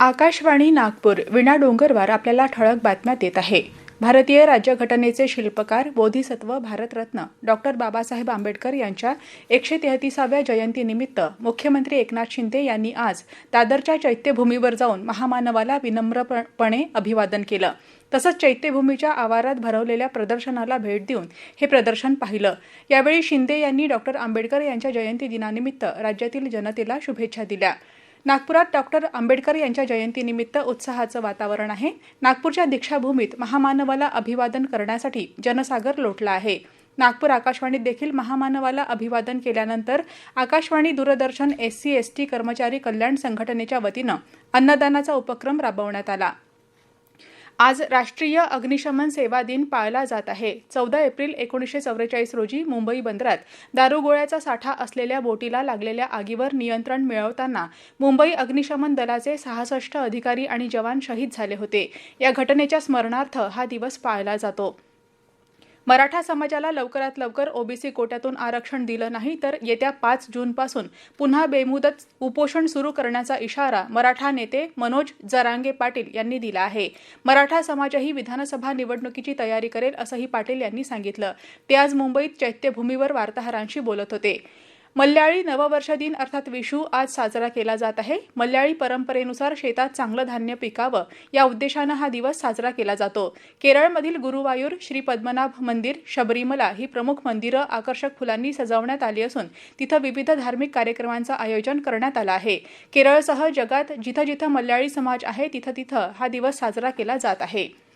आकाशवाणी नागपूर विणा डोंगरवार आपल्याला ठळक बातम्या देत आहे. भारतीय राज्यघटनेचे शिल्पकार बोधिसत्व भारतरत्न डॉक्टर बाबासाहेब आंबेडकर यांच्या एकशे तेहतीसाव्या जयंतीनिमित्त मुख्यमंत्री एकनाथ शिंदे यांनी आज दादरच्या चैत्यभूमीवर जाऊन महामानवाला विनम्रपणे अभिवादन केलं. तसंच चैत्यभूमीच्या आवारात भरवलेल्या प्रदर्शनाला भेट देऊन हे प्रदर्शन पाहिलं. यावेळी शिंदे यांनी डॉक्टर आंबेडकर यांच्या जयंती दिनानिमित्त राज्यातील जनतेला शुभेच्छा दिल्या. नागपुरात डॉक्टर आंबेडकर यांच्या जयंतीनिमित्त उत्साहाचं वातावरण आहे. नागपूरच्या दीक्षाभूमीत महामानवाला अभिवादन करण्यासाठी जनसागर लोटला आहे. नागपूर आकाशवाणीत देखील महामानवाला अभिवादन केल्यानंतर Akashvani Doordarshan S C S T कर्मचारी कल्याण संघटनेच्या वतीनं अन्नदानाचा उपक्रम राबवण्यात आला. आज राष्ट्रीय अग्निशमन सेवा दिन पाळला जात आहे. चौदा एप्रिल एकोणीसशे चौवेचाळीस रोजी मुंबई बंदरात दारुगोळ्याचा साठा असलेल्या बोटीला लागलेल्या आगीवर नियंत्रण मिळवताना मुंबई अग्निशमन दलाचे सहासष्ट अधिकारी आणि जवान शहीद झाले होते. या घटनेच्या स्मरणार्थ हा दिवस पाळला जातो. मराठा समाजाला लवकरात लवकर ओबीसी कोट्यातून आरक्षण दिलं नाही तर येत्या पाच जूनपासून पुन्हा बेमुदत उपोषण सुरू करण्याचा इशारा मराठा नेते मनोज जरांगे पाटील यांनी दिला आहे. मराठा समाजही विधानसभा निवडणुकीची तयारी करेल असंही पाटील यांनी सांगितलं. ते आज मुंबईत चैत्यभूमीवर वार्ताहरांशी बोलत होते. मल्याळी नववर्ष दिन अर्थात विशू आज साजरा केला जात आहे. मल्याळी परंपरेनुसार शेतात चांगलं धान्य पिकावं या उद्देशानं हा दिवस साजरा केला जातो. केरळमधील गुरुवायूर श्री पद्मनाभ मंदिर शबरीमला ही प्रमुख मंदिरं आकर्षक फुलांनी सजवण्यात आली असून तिथं विविध धार्मिक कार्यक्रमांचं आयोजन करण्यात आलं आहे. केरळसह जगात जिथं जिथं मल्याळी समाज आहे तिथं तिथं हा दिवस साजरा केला जात आहे.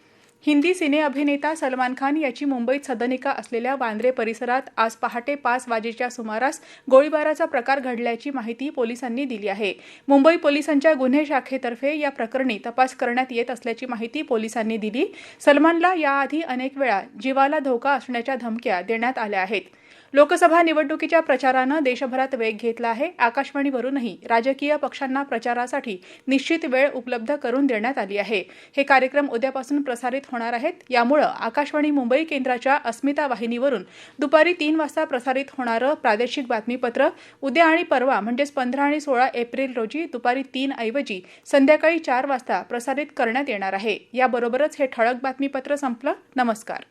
हिंदी सिने अभिनेता सलमान खान याची मुंबईत सदनिका असलेल्या वांद्रे परिसरात आज पहाटे पाच वाजेच्या सुमारास गोळीबाराचा प्रकार घडल्याची माहिती पोलिसांनी दिली आहे. मुंबई पोलिसांच्या गुन्हे शाखेतर्फे या प्रकरणी तपास करण्यात येत असल्याची माहिती पोलिसांनी दिली. सलमानला याआधी अनेक वेळा जीवाला धोका असण्याच्या धमक्या देण्यात आल्या आहेत. लोकसभा निवडणुकीच्या प्रचारानं देशभरात वेग घेतला आहे. आकाशवाणीवरूनही राजकीय पक्षांना प्रचारासाठी निश्चित वेळ उपलब्ध करून देण्यात आली आहे. हे कार्यक्रम उद्यापासून प्रसारित होणार आहेत. यामुळं आकाशवाणी मुंबई केंद्राच्या अस्मिता वाहिनीवरून दुपारी तीन वाजता प्रसारित होणारं प्रादेशिक बातमीपत्र उद्या आणि परवा म्हणजेच पंधरा आणि सोळा एप्रिल रोजी दुपारी तीन ऐवजी संध्याकाळी चार वाजता प्रसारित करण्यात येणार आहे. याबरोबरच हे ठळक बातमीपत्र संपलं. नमस्कार.